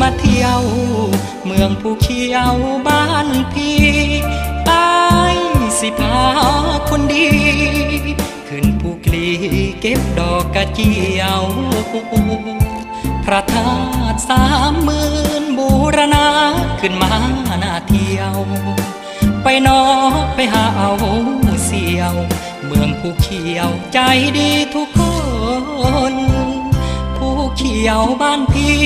มาเที่ยว เมืองผู้เขียวบ้านพี่ตายสิพาคนดี ขึ้นผู้กลีเก็บดอกกระเจียว พระธาตุสามหมื่นบูรณาขึ้นมาหน้าเที่ยว ไปนอไปหาเอาเสียว เมืองผู้เขียวใจดีทุกคน ผู้เขียวบ้านพี่